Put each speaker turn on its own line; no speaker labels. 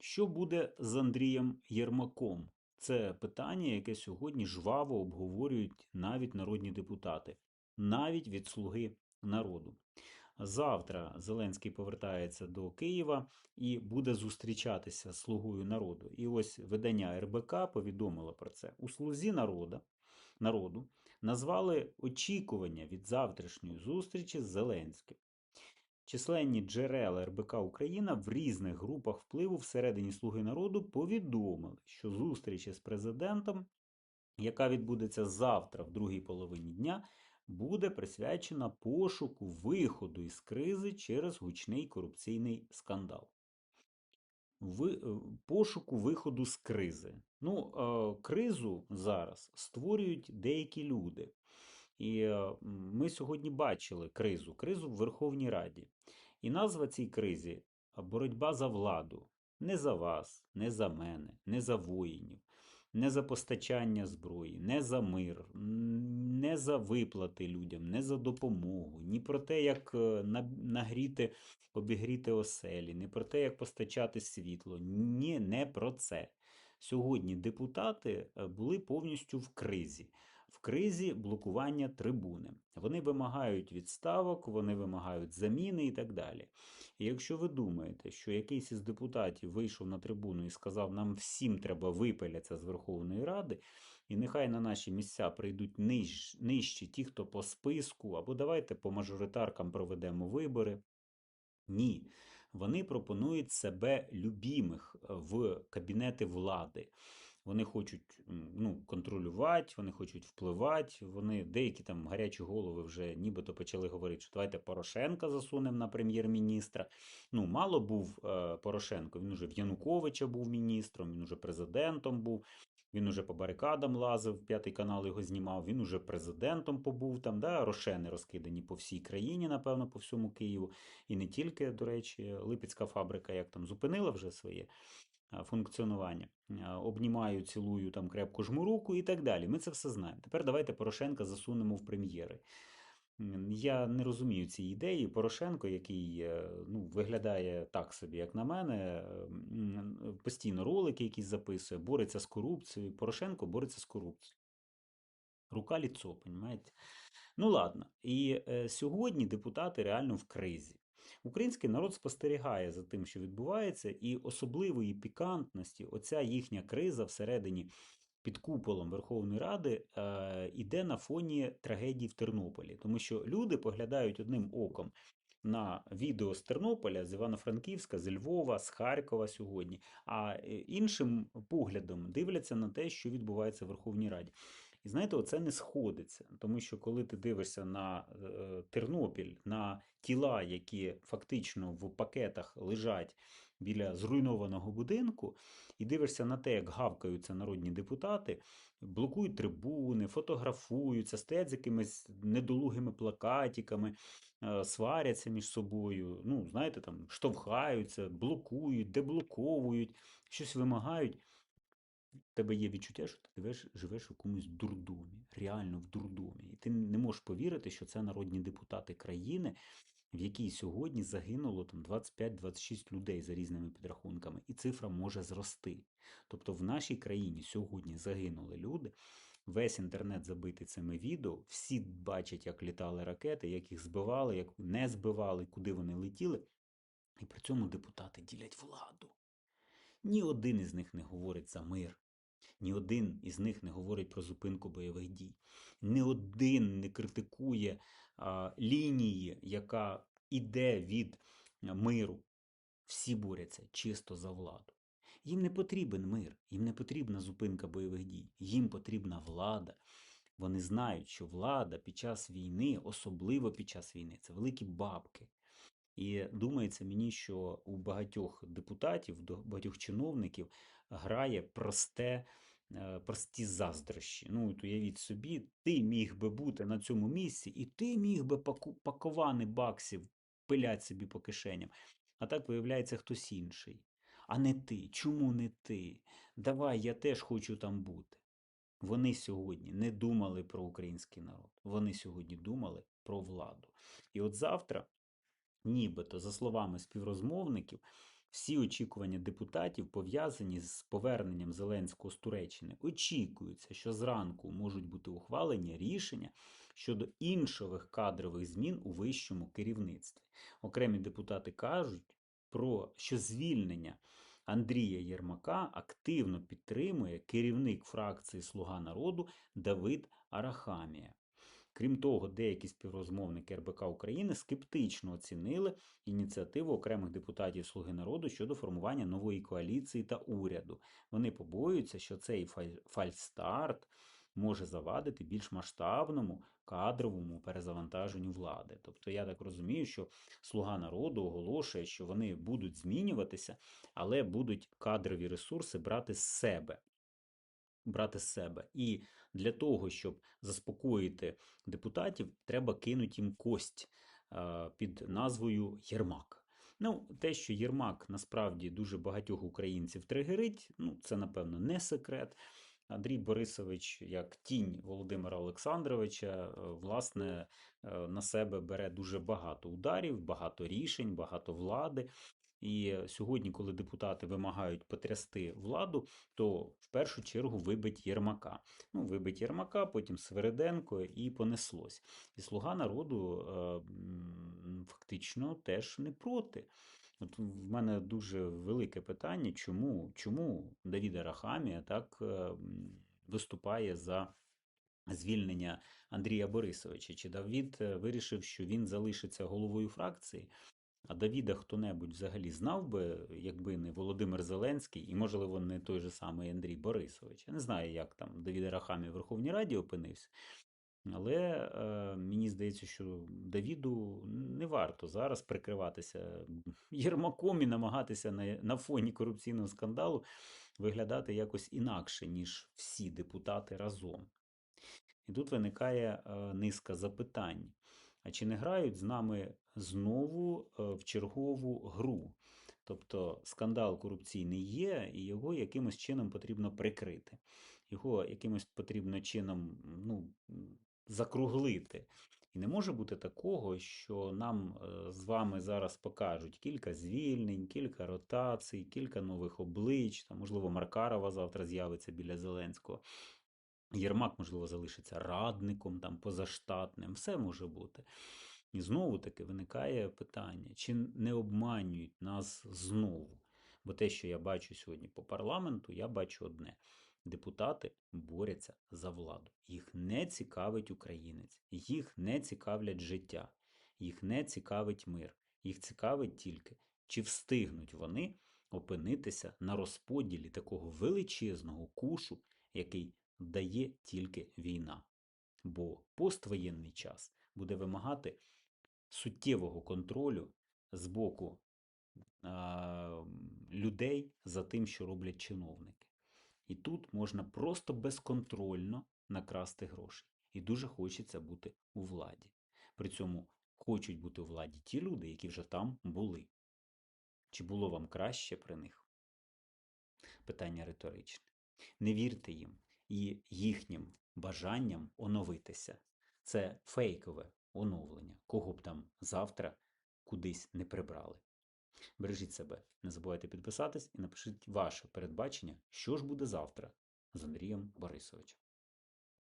Що буде з Андрієм Єрмаком? Це питання, яке сьогодні жваво обговорюють навіть народні депутати, навіть від слуги народу. Завтра Зеленський повертається до Києва і буде зустрічатися з слугою народу. І ось видання РБК повідомило про це. У слузі народу, народу назвали очікування від завтрашньої зустрічі з Зеленським. Численні джерела РБК Україна в різних групах впливу всередині Слуги народу повідомили, що зустріч із президентом, яка відбудеться завтра, в другій половині дня, буде присвячена пошуку виходу із кризи через гучний корупційний скандал. Ви, е, пошуку виходу з кризи. Ну, е, кризу зараз створюють деякі люди. І е, ми сьогодні бачили кризу, кризу в Верховній Раді. І назва цій кризі боротьба за владу. Не за вас, не за мене, не за воїнів, не за постачання зброї, не за мир, не за виплати людям, не за допомогу, ні про те, як е, нагріти, обігріти оселі, не про те, як постачати світло. Ні, не про це. Сьогодні депутати е, були повністю в кризі. В кризі блокування трибуни. Вони вимагають відставок, вони вимагають заміни і так далі. І якщо ви думаєте, що якийсь із депутатів вийшов на трибуну і сказав, нам всім треба випилятися з Верховної Ради, і нехай на наші місця прийдуть ниж, нижчі ті, хто по списку, або давайте по мажоритаркам проведемо вибори. Ні, вони пропонують себе любімих в кабінети влади. Вони хочуть ну, контролювати, вони хочуть впливати. Вони деякі там гарячі голови вже нібито почали говорити, що давайте Порошенка засунемо на прем'єр-міністра. Ну, мало був е, Порошенко. Він уже в Януковича був міністром, він уже президентом був. Він уже по барикадам лазив, п'ятий канал його знімав, він уже президентом побув там, да, рошени розкидані по всій країні, напевно, по всьому Києву. І не тільки, до речі, Липецька фабрика як там зупинила вже своє функціонування. А, Обнімаю, цілую там крепку жму руку і так далі. Ми це все знаємо. Тепер давайте Порошенка засунемо в прем'єри. Я не розумію цієї ідеї. Порошенко, який е, ну, виглядає так собі, як на мене, е, постійно ролики якісь записує, бореться з корупцією. Порошенко бореться з корупцією. Рука ліцо, понімаєте? Ну ладно. І е, сьогодні депутати реально в кризі. Український народ спостерігає за тим, що відбувається, і особливої пікантності оця їхня криза всередині під куполом Верховної Ради е, іде на фоні трагедії в Тернополі, тому що люди поглядають одним оком на відео з Тернополя, з Івано-Франківська, з Львова, з Харкова сьогодні, а е, іншим поглядом дивляться на те, що відбувається в Верховній Раді. Знаєте, оце не сходиться, тому що коли ти дивишся на е, Тернопіль, на тіла, які фактично в пакетах лежать біля зруйнованого будинку, і дивишся на те, як гавкаються народні депутати, блокують трибуни, фотографуються, стоять з якимись недолугими плакатиками, е, сваряться між собою, ну, знаєте, там штовхаються, блокують, деблоковують, щось вимагають. В тебе є відчуття, що ти живеш, живеш в якомусь дурдомі, реально в дурдомі. І ти не можеш повірити, що це народні депутати країни, в якій сьогодні загинуло там 25-26 людей за різними підрахунками, і цифра може зрости. Тобто в нашій країні сьогодні загинули люди. Весь інтернет забитий цими відео, всі бачать, як літали ракети, як їх збивали, як не збивали, куди вони летіли. І при цьому депутати ділять владу. Ні один із них не говорить за мир. Ні один із них не говорить про зупинку бойових дій. Ні один не критикує а, лінії, яка іде від миру. Всі борються чисто за владу. Їм не потрібен мир, їм не потрібна зупинка бойових дій, їм потрібна влада. Вони знають, що влада під час війни, особливо під час війни, це великі бабки. І думається мені, що у багатьох депутатів, до багатьох чиновників грає просте, е, прості заздрощі. Ну, от уявіть собі, ти міг би бути на цьому місці, і ти міг би пакувани баксів пилять собі по кишеням. А так виявляється хтось інший. А не ти. Чому не ти? Давай, я теж хочу там бути. Вони сьогодні не думали про український народ. Вони сьогодні думали про владу. І от завтра нібито, за словами співрозмовників, Всі очікування депутатів пов'язані з поверненням Зеленського з Туреччини. Очікується, що зранку можуть бути ухвалені рішення щодо інших кадрових змін у вищому керівництві. Окремі депутати кажуть про що звільнення Андрія Єрмака активно підтримує керівник фракції Слуга народу Давид Арахамія. Крім того, деякі співрозмовники РБК України скептично оцінили ініціативу окремих депутатів Слуги народу щодо формування нової коаліції та уряду. Вони побоюються, що цей фаль- фальстарт може завадити більш масштабному кадровому перезавантаженню влади. Тобто, я так розумію, що Слуга народу оголошує, що вони будуть змінюватися, але будуть кадрові ресурси брати з себе. Брати з себе. І для того, щоб заспокоїти депутатів, треба кинути їм кость е, під назвою Єрмак. Ну, те, що Єрмак насправді дуже багатьох українців тригерить, ну, це, напевно, не секрет. Андрій Борисович, як тінь Володимира Олександровича, е, власне, е, на себе бере дуже багато ударів, багато рішень, багато влади. І сьогодні, коли депутати вимагають потрясти владу, то в першу чергу вибить Єрмака. Ну, вибить Єрмака, потім Свериденко і понеслось. І слуга народу е, фактично теж не проти. От в мене дуже велике питання, чому, чому Давід Арахамія так е, виступає за звільнення Андрія Борисовича? Чи Давід е, вирішив, що він залишиться головою фракції? А Давіда хто-небудь взагалі знав би, якби не Володимир Зеленський і, можливо, не той же самий Андрій Борисович. Я не знаю, як там Давід Арахамія в Верховній Раді опинився. Але е, мені здається, що Давіду не варто зараз прикриватися Єрмаком і намагатися на, на фоні корупційного скандалу виглядати якось інакше, ніж всі депутати разом. І тут виникає е, низка запитань. А чи не грають з нами знову е, в чергову гру? Тобто скандал корупційний є, і його якимось чином потрібно прикрити. Його якимось потрібно чином ну, закруглити. І не може бути такого, що нам е, з вами зараз покажуть кілька звільнень, кілька ротацій, кілька нових облич, там, можливо, Маркарова завтра з'явиться біля Зеленського. Єрмак, можливо, залишиться радником, там, позаштатним, все може бути. І знову таки виникає питання, чи не обманюють нас знову? Бо те, що я бачу сьогодні по парламенту, я бачу одне: депутати борються за владу. Їх не цікавить українець, їх не цікавлять життя, їх не цікавить мир. Їх цікавить тільки, чи встигнуть вони опинитися на розподілі такого величезного кушу, який дає тільки війна. Бо поствоєнний час буде вимагати суттєвого контролю з боку людей за тим, що роблять чиновники. І тут можна просто безконтрольно накрасти гроші. І дуже хочеться бути у владі. При цьому хочуть бути у владі ті люди, які вже там були. Чи було вам краще при них? Питання риторичне. Не вірте їм і їхнім бажанням оновитися. Це фейкове оновлення, кого б там завтра кудись не прибрали. Бережіть себе, не забувайте підписатись і напишіть ваше передбачення, що ж буде завтра з Андрієм Борисовичем.